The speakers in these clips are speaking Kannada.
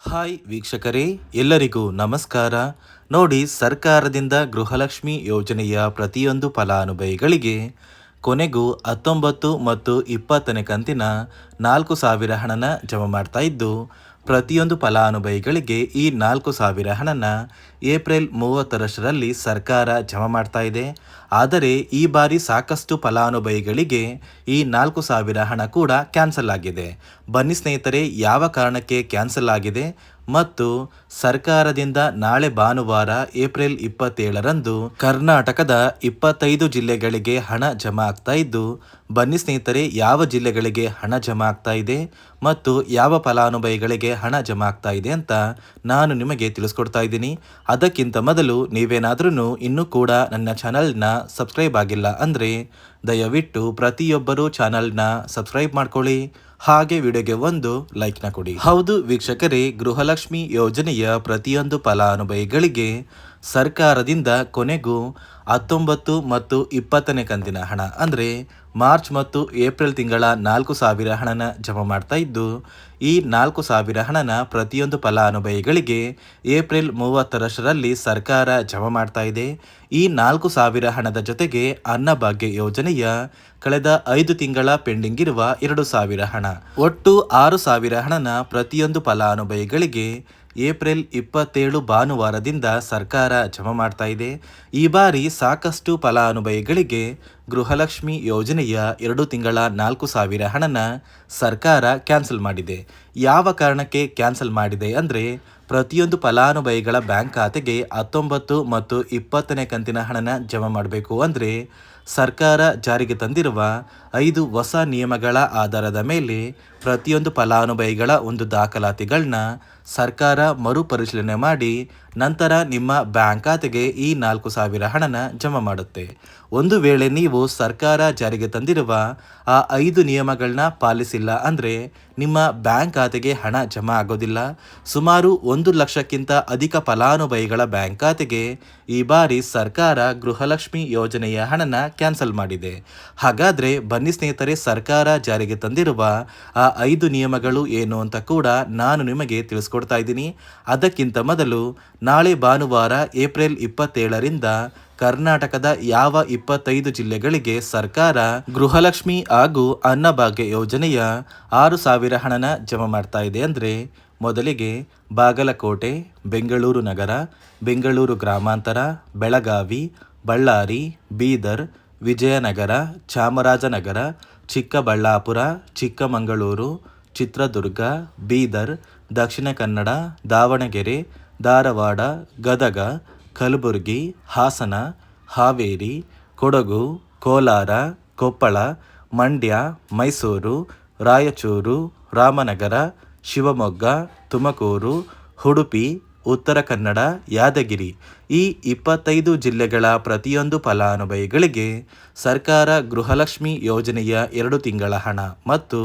ಹಾಯ್ ವೀಕ್ಷಕರೇ, ಎಲ್ಲರಿಗೂ ನಮಸ್ಕಾರ. ನೋಡಿ, ಸರ್ಕಾರದಿಂದ ಗೃಹಲಕ್ಷ್ಮಿ ಯೋಜನೆಯ ಪ್ರತಿಯೊಂದು ಫಲಾನುಭವಿಗಳಿಗೆ ಕೊನೆಗೂ ಹತ್ತೊಂಬತ್ತು ಮತ್ತು ಇಪ್ಪತ್ತನೇ ಕಂತಿನ ನಾಲ್ಕು ಸಾವಿರ ಹಣನ ಜಮಾ ಮಾಡ್ತಾ ಇದ್ದು ಪ್ರತಿಯೊಂದು ಫಲಾನುಭವಿಗಳಿಗೆ ಈ ನಾಲ್ಕು ಸಾವಿರ ಹಣನ ಏಪ್ರಿಲ್ ಮೂವತ್ತರಷ್ಟರಲ್ಲಿ ಸರ್ಕಾರ ಜಮಾ ಮಾಡ್ತಾ ಇದೆ. ಆದರೆ ಈ ಬಾರಿ ಸಾಕಷ್ಟು ಫಲಾನುಭವಿಗಳಿಗೆ ಈ ನಾಲ್ಕು ಸಾವಿರ ಹಣ ಕೂಡ ಕ್ಯಾನ್ಸಲ್ ಆಗಿದೆ. ಬನ್ನಿ ಸ್ನೇಹಿತರೆ, ಯಾವ ಕಾರಣಕ್ಕೆ ಕ್ಯಾನ್ಸಲ್ ಆಗಿದೆ? ಮತ್ತು ಸರ್ಕಾರದಿಂದ ನಾಳೆ ಭಾನುವಾರ ಏಪ್ರಿಲ್ ಇಪ್ಪತ್ತೇಳರಂದು ಕರ್ನಾಟಕದ ಇಪ್ಪತ್ತೈದು ಜಿಲ್ಲೆಗಳಿಗೆ ಹಣ ಜಮಾ ಆಗ್ತಾ ಇದ್ದು, ಬನ್ನಿ ಸ್ನೇಹಿತರೆ, ಯಾವ ಜಿಲ್ಲೆಗಳಿಗೆ ಹಣ ಜಮಾ ಆಗ್ತಾ ಇದೆ ಮತ್ತು ಯಾವ ಫಲಾನುಭವಿಗಳಿಗೆ ಹಣ ಜಮಾ ಆಗ್ತಾ ಇದೆ ಅಂತ ನಾನು ನಿಮಗೆ ತಿಳಿಸ್ಕೊಡ್ತಾ ಇದ್ದೀನಿ. ಅದಕ್ಕಿಂತ ಮೊದಲು ನೀವೇನಾದ್ರೂ ಇನ್ನೂ ಕೂಡ ನನ್ನ ಚಾನಲ್ನ ಸಬ್ಸ್ಕ್ರೈಬ್ ಆಗಿಲ್ಲ ಅಂದರೆ ದಯವಿಟ್ಟು ಪ್ರತಿಯೊಬ್ಬರೂ ಚಾನಲ್ನ ಸಬ್ಸ್ಕ್ರೈಬ್ ಮಾಡ್ಕೊಳ್ಳಿ. ಹಾಗೆ ವಿಡಿಯೋಗೆ ಒಂದು ಲೈಕ್ನ ಕೊಡಿ. ಹೌದು ವೀಕ್ಷಕರೇ, ಗೃಹಲಕ್ಷ್ಮಿ ಯೋಜನೆಯ ಪ್ರತಿಯೊಂದು ಫಲಾನುಭವಿಗಳಿಗೆ ಸರ್ಕಾರದಿಂದ ಕೊನೆಗೂ ಹತ್ತೊಂಬತ್ತು ಮತ್ತು ಇಪ್ಪತ್ತನೇ ಕಂತಿನ ಹಣ. ಅಂದರೆ ಮಾರ್ಚ್ ಮತ್ತು ಏಪ್ರಿಲ್ ತಿಂಗಳ ನಾಲ್ಕು ಸಾವಿರ ಹಣನ ಜಮಾ ಮಾಡ್ತಾ ಇದ್ದು, ಈ ನಾಲ್ಕು ಸಾವಿರ ಹಣನ ಪ್ರತಿಯೊಂದು ಫಲಾನುಭವಿಗಳಿಗೆ ಏಪ್ರಿಲ್ ಮೂವತ್ತರಷ್ಟರಲ್ಲಿ ಸರ್ಕಾರ ಜಮಾ ಮಾಡ್ತಾ ಇದೆ. ಈ ನಾಲ್ಕು ಸಾವಿರ ಹಣದ ಜೊತೆಗೆ ಅನ್ನಭಾಗ್ಯ ಯೋಜನೆಯ ಕಳೆದ ಐದು ತಿಂಗಳ ಪೆಂಡಿಂಗ್ ಇರುವ ಎರಡು ಸಾವಿರ ಹಣ. ಒಟ್ಟು ಆರು ಸಾವಿರ ಹಣನ ಪ್ರತಿಯೊಂದು ಫಲಾನುಭವಿಗಳಿಗೆ ಏಪ್ರಿಲ್ ಇಪ್ಪತ್ತೇಳು ಭಾನುವಾರದಿಂದ ಸರ್ಕಾರ ಜಮಾ ಮಾಡ್ತಾ ಇದೆ. ಈ ಬಾರಿ ಸಾಕಷ್ಟು ಫಲಾನುಭವಿಗಳಿಗೆ ಗೃಹಲಕ್ಷ್ಮಿ ಯೋಜನೆಯ ಎರಡು ತಿಂಗಳ ನಾಲ್ಕು ಸಾವಿರ ಹಣನ ಸರ್ಕಾರ ಕ್ಯಾನ್ಸಲ್ ಮಾಡಿದೆ. ಯಾವ ಕಾರಣಕ್ಕೆ ಕ್ಯಾನ್ಸಲ್ ಮಾಡಿದೆ ಅಂದರೆ, ಪ್ರತಿಯೊಂದು ಫಲಾನುಭವಿಗಳ ಬ್ಯಾಂಕ್ ಖಾತೆಗೆ ಹತ್ತೊಂಬತ್ತು ಮತ್ತು ಇಪ್ಪತ್ತನೇ ಕಂತಿನ ಹಣನ ಜಮಾ ಮಾಡಬೇಕು ಅಂದರೆ, ಸರ್ಕಾರ ಜಾರಿಗೆ ತಂದಿರುವ ಐದು ಹೊಸ ನಿಯಮಗಳ ಆಧಾರದ ಮೇಲೆ ಪ್ರತಿಯೊಂದು ಫಲಾನುಭವಿಗಳ ಒಂದು ದಾಖಲಾತಿಗಳನ್ನ ಸರ್ಕಾರ ಮರುಪರಿಶೀಲನೆ ಮಾಡಿ ನಂತರ ನಿಮ್ಮ ಬ್ಯಾಂಕ್ ಖಾತೆಗೆ ಈ ನಾಲ್ಕು ಸಾವಿರ ಹಣನ ಜಮಾ ಮಾಡುತ್ತೆ. ಒಂದು ವೇಳೆ ನೀವು ಸರ್ಕಾರ ಜಾರಿಗೆ ತಂದಿರುವ ಆ ಐದು ನಿಯಮಗಳನ್ನ ಪಾಲಿಸಿಲ್ಲ ಅಂದರೆ ನಿಮ್ಮ ಬ್ಯಾಂಕ್ ಖಾತೆಗೆ ಹಣ ಜಮಾ ಆಗೋದಿಲ್ಲ. ಸುಮಾರು ಒಂದು ಲಕ್ಷಕ್ಕಿಂತ ಅಧಿಕ ಫಲಾನುಭವಿಗಳ ಬ್ಯಾಂಕ್ ಖಾತೆಗೆ ಈ ಬಾರಿ ಸರ್ಕಾರ ಗೃಹಲಕ್ಷ್ಮಿ ಯೋಜನೆಯ ಹಣನ ಕ್ಯಾನ್ಸಲ್ ಮಾಡಿದೆ. ಹಾಗಾದರೆ ಬನ್ನಿ ಸ್ನೇಹಿತರೆ, ಸರ್ಕಾರ ಜಾರಿಗೆ ತಂದಿರುವ ಆ ಐದು ನಿಯಮಗಳು ಏನು ಅಂತ ಕೂಡ ನಾನು ನಿಮಗೆ ತಿಳಿಸ್ಕೊಡ್ತಾ ಇದ್ದೀನಿ. ಅದಕ್ಕಿಂತ ಮೊದಲು ನಾಳೆ ಭಾನುವಾರ ಏಪ್ರಿಲ್ ಇಪ್ಪತ್ತೇಳರಿಂದ ಕರ್ನಾಟಕದ ಯಾವ ಇಪ್ಪತ್ತೈದು ಜಿಲ್ಲೆಗಳಿಗೆ ಸರ್ಕಾರ ಗೃಹಲಕ್ಷ್ಮಿ ಹಾಗೂ ಅನ್ನಭಾಗ್ಯ ಯೋಜನೆಯ ಆರು ಸಾವಿರ ಹಣನ ಜಮಾ ಮಾಡ್ತಾ ಇದೆ ಅಂದರೆ ಮೊದಲಿಗೆ ಬಾಗಲಕೋಟೆ, ಬೆಂಗಳೂರು ನಗರ, ಬೆಂಗಳೂರು ಗ್ರಾಮಾಂತರ, ಬೆಳಗಾವಿ, ಬಳ್ಳಾರಿ, ಬೀದರ್, ವಿಜಯನಗರ, ಚಾಮರಾಜನಗರ, ಚಿಕ್ಕಬಳ್ಳಾಪುರ, ಚಿಕ್ಕಮಗಳೂರು, ಚಿತ್ರದುರ್ಗ, ಬೀದರ್ ದಕ್ಷಿಣ ಕನ್ನಡ, ದಾವಣಗೆರೆ, ಧಾರವಾಡ, ಗದಗ, ಕಲಬುರಗಿ, ಹಾಸನ, ಹಾವೇರಿ, ಕೊಡಗು, ಕೋಲಾರ, ಕೊಪ್ಪಳ, ಮಂಡ್ಯ, ಮೈಸೂರು, ರಾಯಚೂರು, ರಾಮನಗರ, ಶಿವಮೊಗ್ಗ, ತುಮಕೂರು, ಉಡುಪಿ, ಉತ್ತರ ಕನ್ನಡ, ಯಾದಗಿರಿ. ಈ ಇಪ್ಪತ್ತೈದು ಜಿಲ್ಲೆಗಳ ಪ್ರತಿಯೊಂದು ಫಲಾನುಭವಿಗಳಿಗೆ ಸರ್ಕಾರ ಗೃಹಲಕ್ಷ್ಮಿ ಯೋಜನೆಯ ಎರಡು ತಿಂಗಳ ಹಣ ಮತ್ತು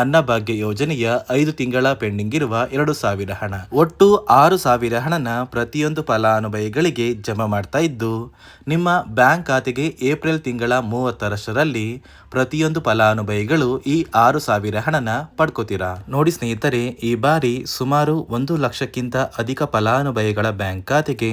ಅನ್ನಭಾಗ್ಯ ಯೋಜನೆಯ ಐದು ತಿಂಗಳ ಪೆಂಡಿಂಗ್ ಇರುವ ಎರಡು ಸಾವಿರ ಹಣ. ಒಟ್ಟು ಆರು ಸಾವಿರ ಹಣನ ಪ್ರತಿಯೊಂದು ಫಲಾನುಭವಿಗಳಿಗೆ ಜಮಾ ಮಾಡ್ತಾ ಇದ್ದು, ನಿಮ್ಮ ಬ್ಯಾಂಕ್ ಖಾತೆಗೆ ಏಪ್ರಿಲ್ ತಿಂಗಳ ಮೂವತ್ತರಷ್ಟರಲ್ಲಿ ಪ್ರತಿಯೊಂದು ಫಲಾನುಭವಿಗಳು ಈ ಆರು ಸಾವಿರ ಹಣನ ಪಡ್ಕೋತೀರಾ? ನೋಡಿ ಸ್ನೇಹಿತರೆ, ಈ ಬಾರಿ ಸುಮಾರು ಒಂದು ಲಕ್ಷಕ್ಕಿಂತ ಅಧಿಕ ಫಲಾನುಭವಿಗಳ ಬ್ಯಾಂಕ್ ಖಾತೆಗೆ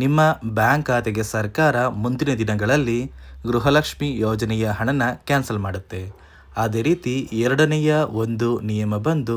ನಿಮ್ಮ ಬ್ಯಾಂಕ್ ಖಾತೆಗೆ ಸರ್ಕಾರ ಮುಂದಿನ ದಿನಗಳಲ್ಲಿ ಗೃಹಲಕ್ಷ್ಮಿ ಯೋಜನೆಯ ಹಣನ ಕ್ಯಾನ್ಸಲ್ ಮಾಡುತ್ತೆ. ಅದೇ ರೀತಿ ಎರಡನೆಯ ಒಂದು ನಿಯಮ ಬಂದು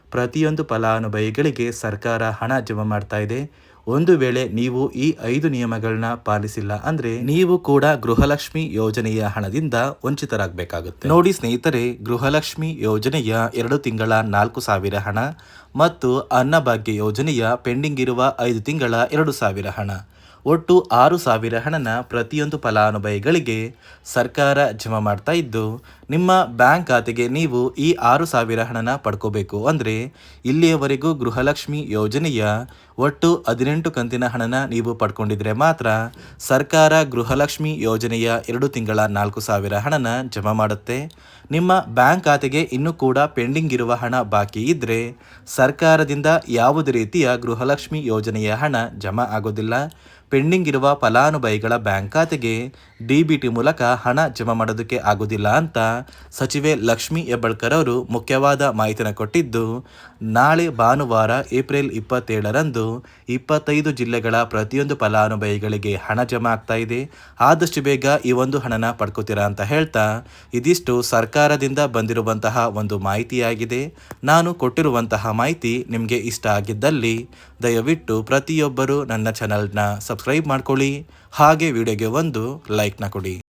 ಪ್ರತಿಯೊಂದು ಫಲಾನುಭವಿಗಳಿಗೆ ಸರ್ಕಾರ ಹಣ ಜಮಾ ಮಾಡ್ತಾ ಇದೆ. ಒಂದು ವೇಳೆ ನೀವು ಈ ಐದು ನಿಯಮಗಳನ್ನ ಪಾಲಿಸಿಲ್ಲ ಅಂದ್ರೆ ನೀವು ಕೂಡ ಗೃಹಲಕ್ಷ್ಮಿ ಯೋಜನೆಯ ಹಣದಿಂದ ವಂಚಿತರಾಗಬೇಕಾಗುತ್ತೆ. ನೋಡಿ ಸ್ನೇಹಿತರೆ, ಗೃಹಲಕ್ಷ್ಮಿ ಯೋಜನೆಯ ಎರಡು ತಿಂಗಳ ನಾಲ್ಕು ಸಾವಿರ ಹಣ ಮತ್ತು ಅನ್ನಭಾಗ್ಯ ಯೋಜನೆಯ ಪೆಂಡಿಂಗ್ ಇರುವ ಐದು ತಿಂಗಳ ಎರಡು ಸಾವಿರ ಹಣ. ಒಟ್ಟು ಆರು ಸಾವಿರ ಹಣನ ಪ್ರತಿಯೊಂದು ಫಲಾನುಭವಿಗಳಿಗೆ ಸರ್ಕಾರ ಜಮಾ ಮಾಡ್ತಾ ಇದ್ದು, ನಿಮ್ಮ ಬ್ಯಾಂಕ್ ಖಾತೆಗೆ ನೀವು ಈ ಆರು ಸಾವಿರ ಹಣನ ಪಡ್ಕೋಬೇಕು ಅಂದರೆ ಇಲ್ಲಿಯವರೆಗೂ ಗೃಹಲಕ್ಷ್ಮಿ ಯೋಜನೆಯ ಒಟ್ಟು ಹದಿನೆಂಟು ಕಂತಿನ ಹಣನ ನೀವು ಪಡ್ಕೊಂಡಿದ್ರೆ ಮಾತ್ರ ಸರ್ಕಾರ ಗೃಹಲಕ್ಷ್ಮಿ ಯೋಜನೆಯ ಎರಡು ತಿಂಗಳ ನಾಲ್ಕು ಸಾವಿರ ಹಣನ ಜಮಾ ಮಾಡುತ್ತೆ. ನಿಮ್ಮ ಬ್ಯಾಂಕ್ ಖಾತೆಗೆ ಇನ್ನೂ ಕೂಡ ಪೆಂಡಿಂಗ್ ಇರುವ ಹಣ ಬಾಕಿ ಇದ್ದರೆ ಸರ್ಕಾರದಿಂದ ಯಾವುದೇ ರೀತಿಯ ಗೃಹಲಕ್ಷ್ಮಿ ಯೋಜನೆಯ ಹಣ ಜಮಾ ಆಗೋದಿಲ್ಲ. ಪೆಂಡಿಂಗ್ ಇರುವ ಫಲಾನುಭವಿಗಳ ಬ್ಯಾಂಕ್ ಖಾತೆಗೆ ಡಿ ಮೂಲಕ ಹಣ ಜಮಾ ಮಾಡೋದಕ್ಕೆ ಆಗೋದಿಲ್ಲ ಅಂತ ಸಚಿವೆ ಲಕ್ಷ್ಮಿ ಹೆಬ್ಬಳ್ಕರ್ ಅವರು ಮುಖ್ಯವಾದ ಮಾಹಿತಿಯನ್ನು ಕೊಟ್ಟಿದ್ದು, ನಾಳೆ ಭಾನುವಾರ ಏಪ್ರಿಲ್ ಇಪ್ಪತ್ತೇಳರಂದು ಇಪ್ಪತ್ತೈದು ಜಿಲ್ಲೆಗಳ ಪ್ರತಿಯೊಂದು ಫಲಾನುಭವಿಗಳಿಗೆ ಹಣ ಜಮಾ ಆಗ್ತಾ ಇದೆ. ಆದಷ್ಟು ಬೇಗ ಈ ಒಂದು ಹಣನ ಪಡ್ಕೋತೀರಾ ಅಂತ ಹೇಳ್ತಾ ಇದಿಷ್ಟು ಸರ್ಕಾರದಿಂದ ಬಂದಿರುವಂತಹ ಒಂದು ಮಾಹಿತಿಯಾಗಿದೆ. ನಾನು ಕೊಟ್ಟಿರುವಂತಹ ಮಾಹಿತಿ ನಿಮಗೆ ಇಷ್ಟ ಆಗಿದ್ದಲ್ಲಿ ದಯವಿಟ್ಟು ಪ್ರತಿಯೊಬ್ಬರು ನನ್ನ ಚಾನಲ್ನ ಸಬ್ಸ್ಕ್ರೈಬ್ ಮಾಡ್ಕೊಳ್ಳಿ. ಹಾಗೆ ವಿಡಿಯೋಗೆ ಒಂದು ಲೈಕ್ನ ಕೊಡಿ.